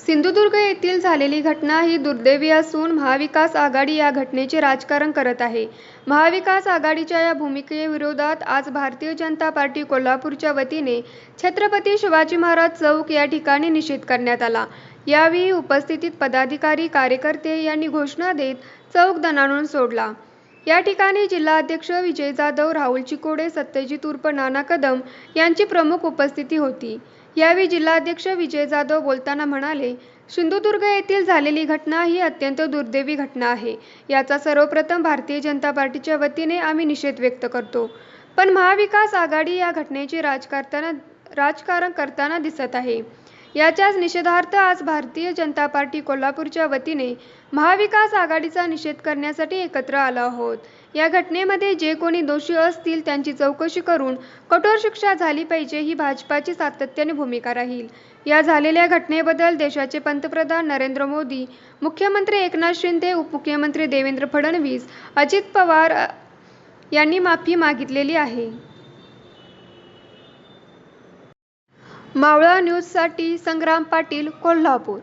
सिंधुदुर्ग येथील झालेली घटना ही दुर्दैवी असून महाविकास आघाडी या घटनेचे राजकारण करत आहे. महाविकास आघाडीच्या या भूमिकेविरोधात आज भारतीय जनता पार्टी कोल्हापूरच्या वतीने छत्रपती शिवाजी महाराज चौक या ठिकाणी निषेध करण्यात आला. यावेळी उपस्थितीत पदाधिकारी कार्यकर्ते यांनी घोषणा देत चौक दणाणून सोडला. या ठिकाणी जिल्हाध्यक्ष विजय जाधव राहुल चिकोडे सत्यजित उर्फ नाना कदम यांची प्रमुख उपस्थिती होती. यावेळी जिल्हाध्यक्ष विजय जाधव बोलताना म्हणाले सिंधुदुर्ग येथील झालेली घटना ही अत्यंत दुर्दैवी घटना आहे. याचा सर्वप्रथम भारतीय जनता पार्टीच्या वतीने आम्ही निषेध व्यक्त करतो. पण महाविकास आघाडी या घटनेचे राजकारताना राजकारण करताना दिसत आहे. याच्याच निषेधार्थ आज भारतीय जनता पार्टी कोल्हापूरच्या वतीने महाविकास आघाडीचा निषेध करण्यासाठी एकत्र आलो आहोत. या घटनेमध्ये जे कोणी दोषी असतील त्यांची चौकशी करून कठोर शिक्षा झाली पाहिजे ही भाजपाची सातत्याने भूमिका राहील. या झालेल्या घटनेबद्दल देशाचे पंतप्रधान नरेंद्र मोदी मुख्यमंत्री एकनाथ शिंदे उपमुख्यमंत्री देवेंद्र फडणवीस अजित पवार यांनी माफी मागितलेली आहे. मावळा न्यूजसाठी संग्राम पाटील कोल्हापूर.